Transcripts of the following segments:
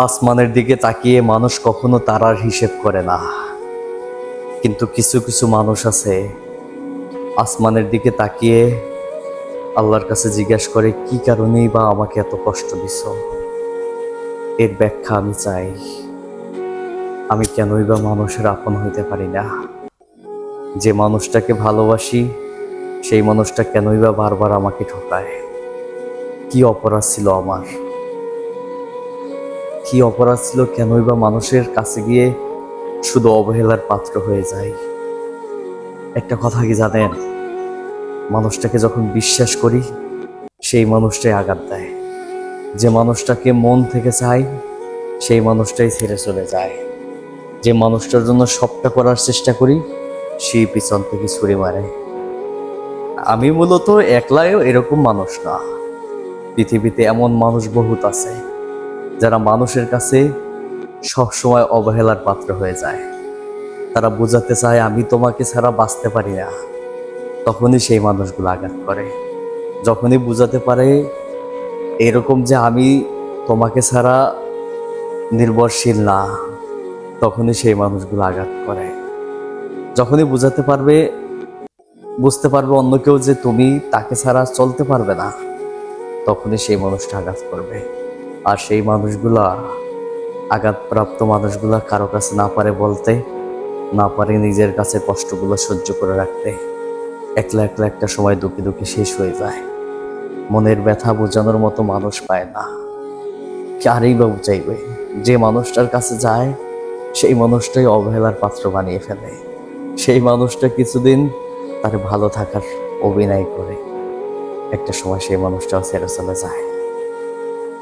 আসমানের দিকে তাকিয়ে মানুষ কখনো তারার হিসেব করে না। কিন্তু কিছু কিছু মানুষ আছে, আসমানের দিকে তাকিয়ে আল্লাহর কাছে জিজ্ঞেস করে, কি কারণেই বা আমাকে এত কষ্ট দিছ? এর ব্যাখ্যা আমি চাই। আমি কেনই বা মানুষের আপন হইতে পারি না। যে মানুষটাকে ভালোবাসি, সেই মানুষটা কেনই বা বারবার আমাকে ঠকায়। কি অপরাধ ছিল আমার? কি অপরাধ ছিল, কেনই বা মানুষের কাছে গিয়ে শুধু অবহেলার পাত্র হয়ে যায়? একটা কথা কি জানেন? মানুষটাকে যখন বিশ্বাস করি, সেই মানুষটাই আঘাত দেয়। যে মানুষটাকে মন থেকে চাই সেই মানুষটাই ছেড়ে চলে যায়। যে মানুষটার জন্য সবটা করার চেষ্টা করি, সেই পিছন থেকে ছুরি মারে। আমি মূলত একলায়ও এরকম মানুষ না। পৃথিবীতে এমন মানুষ বহুত আছে। যারা মানুষের কাছে সবসময় অবহেলার পাত্র হয়ে যায়। তারা বোঝাতে চায়, আমি তোমাকে ছাড়া বাঁচতে পারি না। তখনই সেই মানুষগুলো আঘাত করে। যখনই বোঝাতে পারে, এরকম যে আমি তোমাকে ছাড়া নির্ভরশীল না, তখনই সেই মানুষগুলো আঘাত করে। যখনই বোঝাতে পারবে, বুঝতে পারবে অন্য কেউ যে তুমি তাকে ছাড়া চলতে পারবে না, তখনই সেই মানুষটা আঘাত করবে। আর সেই মানুষগুলা, আঘাতপ্রাপ্ত মানুষগুলা কারও কাছে না পারে বলতে, না পারে নিজের কাছে কষ্টগুলো সহ্য করে রাখতে। একলা একলা একটা সময় দুঃখে দুঃখে শেষ হয়ে যায়। মনের ব্যথা বোঝানোর মতো মানুষ পায় না। কারেই বা বুঝাইবে? যে মানুষটার কাছে যায়, সেই মানুষটাই অবহেলার পাত্র বানিয়ে ফেলে। সেই মানুষটা কিছুদিন তার ভালো থাকার অভিনয় করে। একটা সময় সেই মানুষটাও ছেড়ে চলে যায়।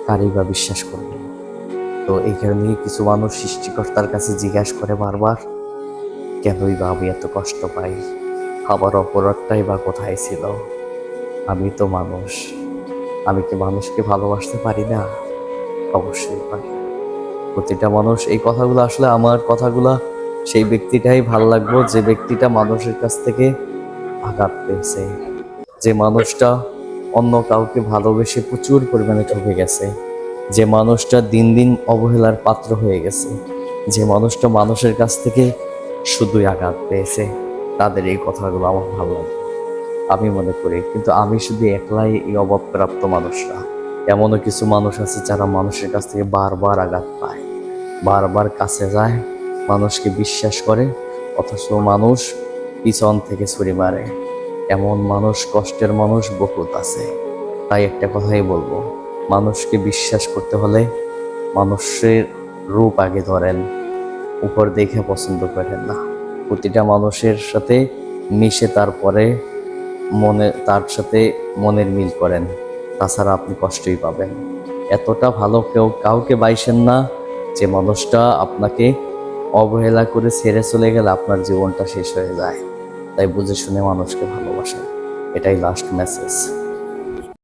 কারই বা বিশ্বাস করবে তো এই কারণেই কিছু মানুষ সৃষ্টিকর্তার কাছে জিজ্ঞাসা করে বারবার, কেনই বা আমি এত কষ্ট পাই? আবার অপরাধটাই বা কোথায় ছিল? আমি তো মানুষ। আমি কি মানুষকে ভালোবাসতে পারি না? অবশ্যই পারি। প্রতিটা মানুষ এই কথাগুলো আসলে আমার কথাগুলো, সেই ব্যক্তিটাই ভালো লাগবো যে ব্যক্তিটা মানুষের কাছ থেকে আঘাত পেয়েছে। যে মানুষটা অন্য কাউকে ভালোবেসে প্রচুর পরিমাণে ঠকে গেছে। যে মানুষটা দিন দিন অবহেলার পাত্র হয়ে গেছে। যে মানুষটা মানুষের কাছ থেকে শুধুই আঘাত পেয়েছে। তাদের এই কথাগুলো আমার ভালো লাগে। আমি মনে করি, কিন্তু আমি শুধু একলাই এই অভাবপ্রাপ্ত মানুষরা। এমনও কিছু মানুষ আছে যারা মানুষের কাছ থেকে বারবার আঘাত পায়। বারবার কাছে যায়, মানুষকে বিশ্বাস করে, অথচ মানুষ পিছন থেকে ছুরি মারে। এমন মানুষ, কষ্টের মানুষ বহুত আছে। তাই একটা কথাই বলব, মানুষকে বিশ্বাস করতে হলে মানুষের রূপ আগে ধরেন, উপর দেখে পছন্দ করেন না। প্রতিটা মানুষের সাথে মিশে তারপরে মনে, তার সাথে মনের মিল করেন, তাছাড়া আপনি কষ্টই পাবেন। এতটা ভালো কেউ কাউকে বাইসেন না যে মানুষটা আপনাকে অবহেলা করে ছেড়ে চলে গেলে আপনার জীবনটা শেষ হয়ে যায়। তাই বুঝে শুনে মানুষকে ভালোবাসে। এটাই লাস্ট মেসেজ